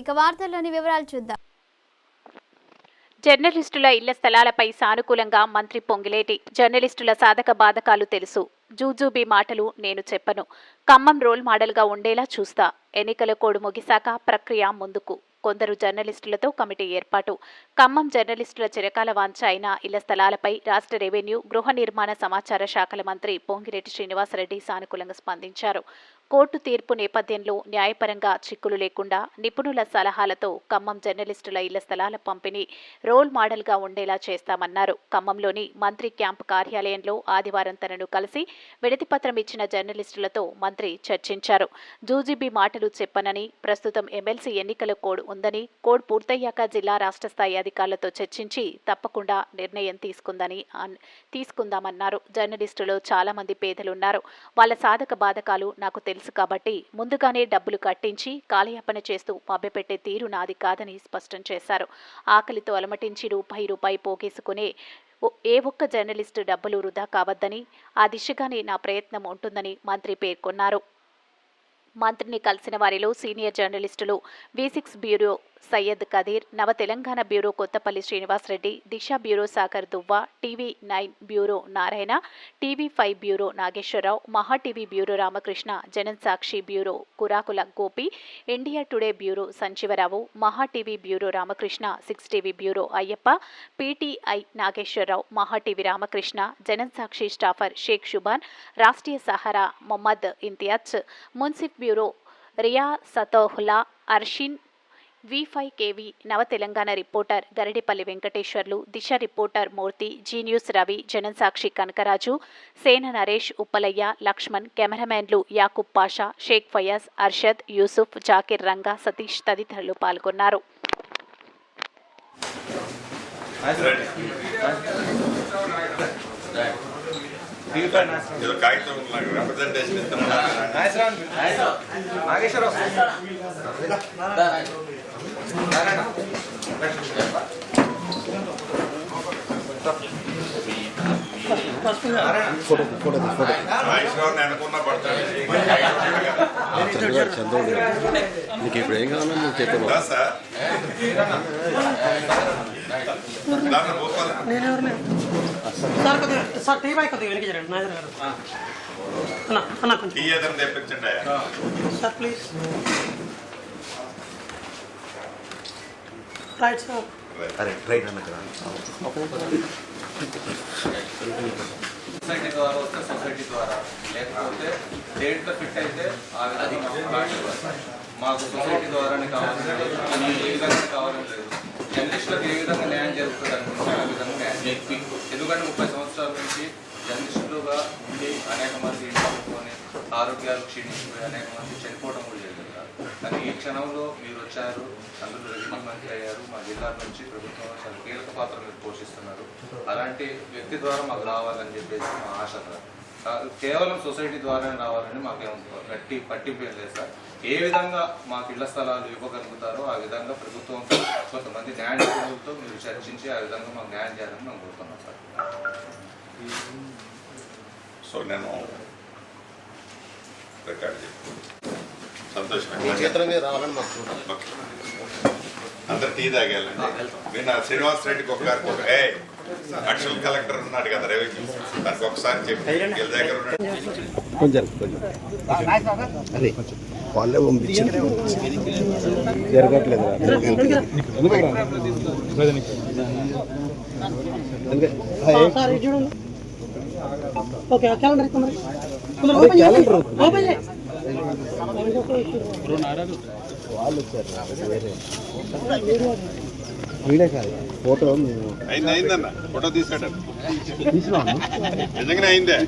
ఇక వార్తల్లోని వివరాలు చూద్దాం. జర్నలిస్టుల ఇళ్ళ స్థలాలపై సానుకూలంగా మంత్రి పొంగిలేటి. జర్నలిస్టుల సాధక బాధకాలు తెలుసు. జూజూబీ మాటలు నేను చెప్పను. ఖమ్మం రోల్ మోడల్గా ఉండేలా చూస్తా. ఎన్నికల కోడ్ ముగిశాక ప్రక్రియ ముందుకు. కొందరు జర్నలిస్టులతో కమిటీ ఏర్పాటు. ఖమ్మం జర్నలిస్టుల చిరకాల వాంఛ అయిన ఇళ్ళ స్థలాలపై రాష్ట్ర రెవెన్యూ గృహ నిర్మాణ సమాచార శాఖల మంత్రి పొంగిరెడ్డి శ్రీనివాసరెడ్డి సానుకూలంగా స్పందించారు. కోర్టు తీర్పు నేపథ్యంలో న్యాయపరంగా చిక్కులు లేకుండా నిపుణుల సలహాలతో ఖమ్మం జర్నలిస్టుల ఇళ్ళ స్థలాల పంపిణీ రోల్ మోడల్గా ఉండేలా చేస్తామన్నారు. ఖమ్మంలోని మంత్రి క్యాంపు కార్యాలయంలో ఆదివారం తనను కలిసి విడతిపత్రం ఇచ్చిన జర్నలిస్టులతో మంత్రి చర్చించారు. జూజీబీ మాటలు చెప్పనని ప్రస్తుతం ఎమ్మెల్సీ ఎన్నికల కోడ్ ఉందని కోడ్ పూర్తయ్యాక జిల్లా రాష్ట్ర స్థాయి అధికారులతో చర్చించి తప్పకుండా నిర్ణయం తీసుకుందని అన్- తీసుకుందామన్నారు. జర్నలిస్టులు చాలామంది పేదలున్నారు. వాళ్ళ సాధక బాధకాలు నాకు తెలుసు కాబట్టి ముందుగానే డబ్బులు కట్టించి కాలయాపన చేస్తూ మభ్యపెట్టే తీరు నాది కాదని స్పష్టం చేశారు. ఆకలితో అలమటించి రూపాయి రూపాయి పోగేసుకునే ఏ ఒక్క జర్నలిస్టు డబ్బులు వృధా కావద్దని ఆ దిశగానే నా ప్రయత్నం ఉంటుందని మంత్రి పేర్కొన్నారు. మంత్రిని కలిసిన వారిలో సీనియర్ జర్నలిస్టులు V six bureau Syed Khadeer Nava Telangana bureau Kothapalli Srinivasa Reddy Disha bureau Sagar Duvva TV nine bureau Narayana TV five bureau Nageswara Rao Maha TV bureau Ramakrishna Janan Sakshi bureau Kurakula Gopi India Today bureau Sanjeeva Rao Maha TV bureau Ramakrishna six TV bureau Ayyappa PTI Nageswara Rao Maha TV Ramakrishna Janan Sakshi staffer Sheikh Shuban Rashtriya Sahara Mohammed Imtiaz Munsif bureau Riya సతోహులా Arshin V five KV Nava Telangana reporter Garidipalli Venkateswarlu Disha reporter Murthy Zee News Ravi Janan Sakshi Kanakaraju Sena Naresh Uppalaiah Laxman కెమెరామెన్లు Yakub Pasha Sheikh Fayaz Arshad Yusuf Zakir Ranga Satish తదితరులు పాల్గొన్నారు. ఏదో కాగితం నాకు representation ఇస్తామన్నా Nageswararao చంద్రుడు చంద్రుడు నీకు ఇప్పుడు ఏం కావాలో నువ్వు చెప్పు దా సార్. దాంట్లో భూపాల్ సార్ కొద్దిగా సార్ టీ బాయ్ కొద్దిగా వెనక్కి జరగండి. నాయన గారు. అన్న అన్న కొంచెం. టీ ఏదైనా తెప్పించండి అయ్యా. Sir please. రైట్ సార్ అరే రైట్ సొసైటీ ద్వారా వస్తే సొసైటీ ద్వారా. లేకపోతే దేంట్లో ఫిట్ అయితే ఆ విధంగా మాకు సొసైటీ ద్వారానే కావాలని లేదు అని ఏ విధంగా కావాలని లేదు జర్నలిస్టులకు ఏ విధంగా న్యాయం జరుగుతుంది అనుకుంటే ఆ విధంగా న్యాయం ఎందుకంటే ముప్పై సంవత్సరాల నుంచి జర్నలిస్టులుగా ఉండి అనేక మంది చదువుకొని ఆరోగ్యాలు క్షీణించిపోయి అనేక మంది చనిపోవడం కూడా జరిగింది కానీ ఈ క్షణంలో మీరు వచ్చారు అందులో రెవెన్యూ మంత్రి అయ్యారు మా జిల్లా నుంచి ప్రభుత్వం చాలా కీలక పాత్ర మీరు పోషిస్తున్నారు. అలాంటి వ్యక్తి ద్వారా మాకు రావాలని చెప్పేసి మా ఆశ కేవలం సొసైటీ ద్వారానే రావాలని మాకేం గట్టి పట్టింపు ఏం లేదు సార్. ఏ విధంగా మాకు ఇళ్ళ స్థలాలు ఇవ్వగలుగుతారో ఆ విధంగా ప్రభుత్వం కొంతమంది న్యాయ నిపుణులతో మీరు చర్చించి ఆ విధంగా మాకు న్యాయం చేయాలని మేము కోరుతున్నాం సార్. సో నేను రికార్డ్ సంతోషం. నీ అందరు టీ తాగాలండి. నేను ఆ శ్రీనివాస్ రెడ్డికి ఒక గారికి ఒక ఏ అడిషనల్ కలెక్టర్ ఉన్నాడు కదా రెవెన్యూ దానికి ఒకసారి చెప్పి. దగ్గర కొంచెం కొంచెం. అదే వాళ్ళే పంపించారు. జరగట్లేదు క్యాలెండర్ వాళ్ళు వచ్చారు వేరే వీడే కాదు. ఫోటో మేము అయింది అయిందన్న ఫోటో తీసాడు? తీసుకున్నాము నిజంగానే అయిందే?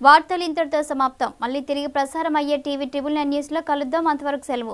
వార్తలు ఇంతటితో సమాప్తం. మళ్ళీ తిరిగి ప్రసారం అయ్యే టీవీ ట్రిబుల్ నైన్ న్యూస్లో కలుద్దాం. అంతవరకు సెలవు.